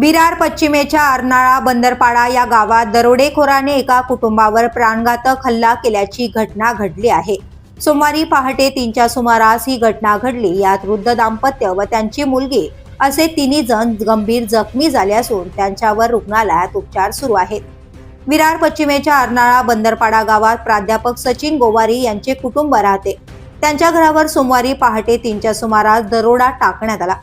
विरार पश्चिमेच्या अर्नाळा बंदरपाडा या गावात दरोडेखोराने एका कुटुंबावर प्राणघातक हल्ला केल्याची घटना घडली आहे. सोमवारी पहाटे तीनच्या सुमारास ही घटना घडली. यात वृद्ध दाम्पत्य व त्यांची मुलगी असे तिन्ही जण गंभीर जखमी झाले असून त्यांच्यावर रुग्णालयात उपचार सुरू आहेत. विरार पश्चिमेच्या अर्नाळा बंदरपाडा गावात प्राध्यापक सचिन गोवारी यांचे कुटुंब राहते. त्यांच्या घरावर सोमवारी पहाटे तीनच्या सुमारास दरोडा टाकण्यात आला.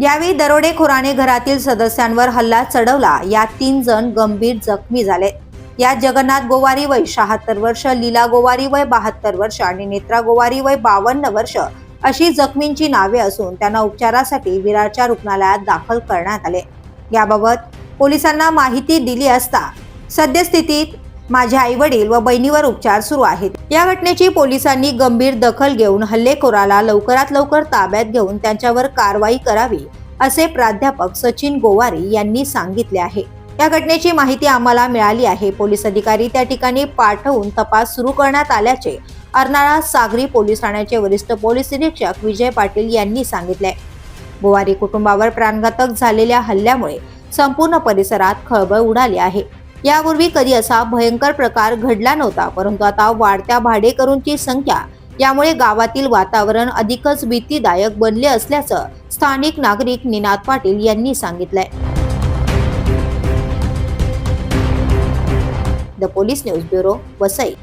यावेळी दरोडेखोराने घरातील सदस्यांवर हल्ला चढवला. यात तीन जण गंभीर जखमी झाले. यात जगन्नाथ गोवारी वय शहात्तर वर्ष लीला गोवारी वय बहात्तर वर्ष आणि नेत्रा गोवारी वय बावन्न वर्ष अशी जखमींची नावे असून त्यांना उपचारासाठी विरारच्या रुग्णालयात दाखल करण्यात आले. याबाबत पोलिसांना माहिती दिली असता सद्यस्थितीत माझ्या आईवडील व बहिणीवर उपचार सुरू आहेत. या घटनेची पोलिसांनी गंभीर दखल घेऊन हल्लेखोराला लवकरात लवकर ताब्यात घेऊन त्यांच्यावर कारवाई करावी असे प्राध्यापक सचिन गोवारी यांनी सांगितले आहे. या घटनेची माहिती आम्हाला मिळाली आहे. पोलीस अधिकारी त्या ठिकाणी पाठवून तपास सुरू करण्यात आल्याचे अर्नाळा सागरी पोलीस ठाण्याचे वरिष्ठ पोलीस निरीक्षक विजय पाटील यांनी सांगितले. गोवारी कुटुंबावर प्राणघातक झालेल्या हल्ल्यामुळे संपूर्ण परिसरात खळबळ उडाली आहे. यापूर्वी कधी असा भयंकर प्रकार घडला नव्हता परंतु आता वाढत्या भाडेकरूंची संख्या यामुळे गावातील वातावरण अधिकच भीतीदायक बनले असल्याचं स्थानिक नागरिक निनाद पाटील यांनी सांगितलंय. The police news bureau Vasai.